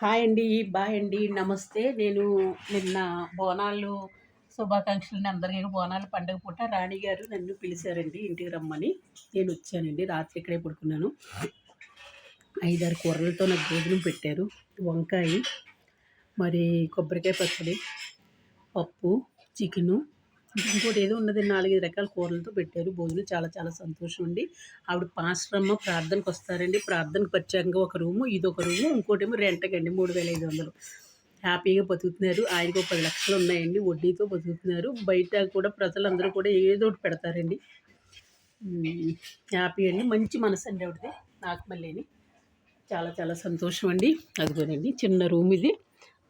Hi అండి bye అండి నమస్తే. నేను నిన్న బోనాలు శుభాకాంక్షలని అందరికీ బోనాలు పండుగ పూట రాణి గారు నన్ను పిలిచారండి ఇంటికి రమ్మని. నేను వచ్చానండి రాత్రి ఇక్కడే పడుకున్నాను. ఐదారు కూరలతో నాకు భోజనం పెట్టారు. వంకాయ మరి కొబ్బరికాయ పచ్చడి పప్పు చికెను ఇంకోటి ఏదో ఉన్నది నాలుగైదు రకాల కూరలతో పెట్టారు. భోజనం చాలా చాలా సంతోషం అండి. ఆవిడ పాశ్రమ ప్రార్థనకు వస్తారండి. ప్రార్థనకు ప్రత్యేకంగా ఒక రూము ఇది ఒక రూము ఇంకోటేమో రెంట్కండి మూడు వేల ఐదు వందలు. హ్యాపీగా బతుకుతున్నారు. ఆయనకు పది లక్షలు ఉన్నాయండి. వడ్డీతో బతుకుతున్నారు. బయట కూడా ప్రజలందరూ కూడా ఏదో ఒకటి పెడతారండి. హ్యాపీ అండి. మంచి మనసు అండి ఆవిడది. నాకు మళ్ళీని చాలా చాలా సంతోషం అండి. అదిగోనండి చిన్న రూమ్ ఇది.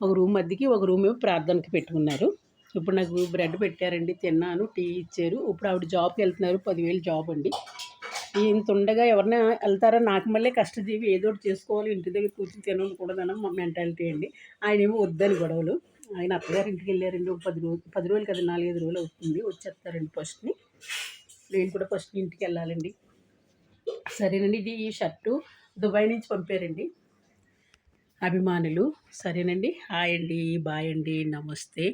ఒక రూమ్ అద్దెకి ఒక రూమ్ ఏమో ప్రార్థనకి పెట్టుకున్నారు. ఇప్పుడు నాకు బ్రెడ్ పెట్టారండి తిన్నాను టీ ఇచ్చారు. ఇప్పుడు ఆవిడ జాబ్కి వెళ్తున్నారు పదివేలు జాబ్ అండి. ఇంత ఉండగా ఎవరైనా వెళ్తారా? నాకు మళ్ళీ కష్టజీవి ఏదో ఒకటి చేసుకోవాలి ఇంటి దగ్గర కూర్చొని తినకూడదని మా మెంటాలిటీ అండి. ఆయన ఏమో వద్దని గొడవలు. ఆయన అత్తగారి ఇంటికి వెళ్ళారండి ఒక పది రోజులు పది రోజులు కదా నాలుగైదు రోజులు అవుతుంది వచ్చేస్తారండి ఫస్ట్ని. నేను కూడా ఫస్ట్ ఇంటికి వెళ్ళాలండి. సరేనండి ఇది ఈ షర్టు దుబాయ్ నుంచి పంపారండి. అభిమానులు. సరేనండి హాయ్ అండి బాయ్ అండి నమస్తే.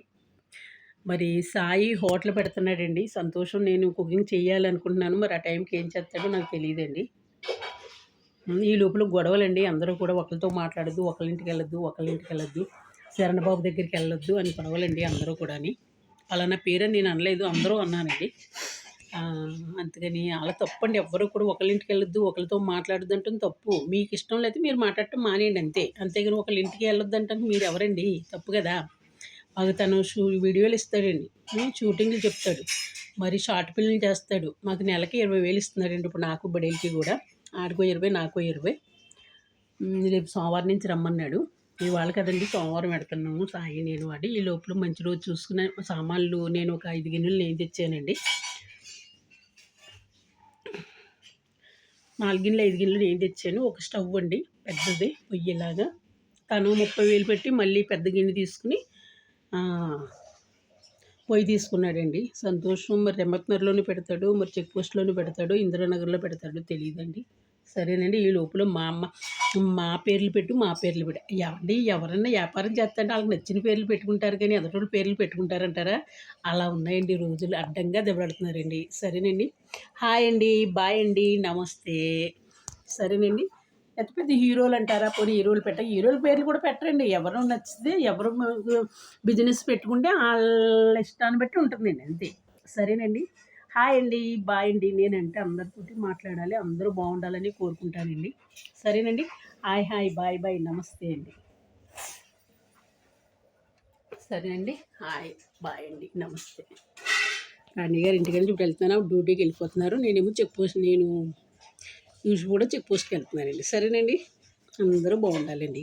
మరి సాయి హోటల్ పెడుతున్నాడండి. సంతోషం నేను కుకింగ్ చేయాలనుకుంటున్నాను. మరి ఆ టైంకి ఏం చేస్తాడో నాకు తెలియదండి. ఈ లోపల గొడవలండి. అందరూ కూడా ఒకరితో మాట్లాడద్దు ఒకరింటికి వెళ్ళొద్దు ఒకరింటికి వెళ్ళొద్దు శరణబాబు దగ్గరికి వెళ్ళొద్దు అని గొడవలండి అందరూ కూడా నా పేరని నేను అనలేదు అందరూ అన్నానండి. అంతకని అలా తప్పండి. ఎవ్వరూ కూడా ఒకరింటికి వెళ్ళొద్దు ఒకరితో మాట్లాడద్దు అంటే తప్పు. మీకు ఇష్టం లేకపోతే మీరు మాట్లాడటం మానేయండి అంతే. అంతేగాని ఒకళ్ళ ఇంటికి వెళ్ళొద్దు అంటే మీరు ఎవరండి తప్పు కదా. మాకు తను షూ వీడియోలు ఇస్తాడండి. షూటింగ్లు చెప్తాడు. మరి షార్ట్ ఫిల్మ్లు చేస్తాడు. మాకు నెలకి ఇరవై వేలు ఇస్తున్నాడండి. ఇప్పుడు నాకు బడేలకి కూడా. ఆడికో ఇరవై నాకు ఇరవై. రేపు సోమవారం నుంచి రమ్మన్నాడు. ఇవాళ కదండి సోమవారం పెడుతున్నాము. సాయి నేను వాడి ఈ లోపల మంచి రోజు చూసుకునే సామాన్లు నేను ఒక ఐదు గిన్నెలు నేను తెచ్చానండి. నాలుగు గిన్నెలు ఐదు గిన్నెలు నేను తెచ్చాను. ఒక స్టవ్ అండి. పెద్దది పొయ్యేలాగా. తను ముప్పై వేలు పెట్టి మళ్ళీ పెద్ద గిన్నె తీసుకుని పొయ్యి తీసుకున్నాడండి. సంతోషం. మరి రెమ్మత్నర్లోనే పెడతాడు మరి చెక్ పోస్ట్లోనే పెడతాడు ఇందిరానగర్లో పెడతాడు తెలియదండి సరేనండి ఈ లోపల మా అమ్మ మా పేర్లు పెట్టు మా పేర్లు పెట్టు. ఎవండి ఎవరన్నా వ్యాపారం చేస్తాంటే వాళ్ళకి నచ్చిన పేర్లు పెట్టుకుంటారు కానీ ఎదటి పేర్లు పెట్టుకుంటారంటారా? అలా ఉన్నాయండి రోజులు. అడ్డంగా దెబ్బలాడుతున్నారండి. సరేనండి. హాయ్ అండి బాయ్ అండి నమస్తే. సరేనండి. పెద్ద పెద్ద హీరోలు అంటారా? పోనీ హీరోలు పెట్ట హీరోల పేర్లు కూడా పెట్టరండి. ఎవరు నచ్చితే ఎవరు బిజినెస్ పెట్టుకుంటే వాళ్ళ ఇష్టాన్ని బట్టి ఉంటుందండి అంతే. సరేనండి. హాయ్ అండి బాయ్ అండి. నేనంటే అందరితో మాట్లాడాలి అందరూ బాగుండాలని కోరుకుంటానండి. సరేనండి. Hi hi bye bye. నమస్తే అండి. సరేనండి. హాయ్ బాయ్ అండి. నమస్తే. రాణి గారు ఇంటికి వెళ్ళి ఇప్పుడు వెళ్తున్నాను డ్యూటీకి వెళ్ళిపోతున్నారు. నేనేమో చెక్ పోస్ట్ నేను యూజ్ కూడా చెక్ పోస్ట్కి వెళ్తున్నానండి. సరేనండి? అందరూ బాగుండాలండి.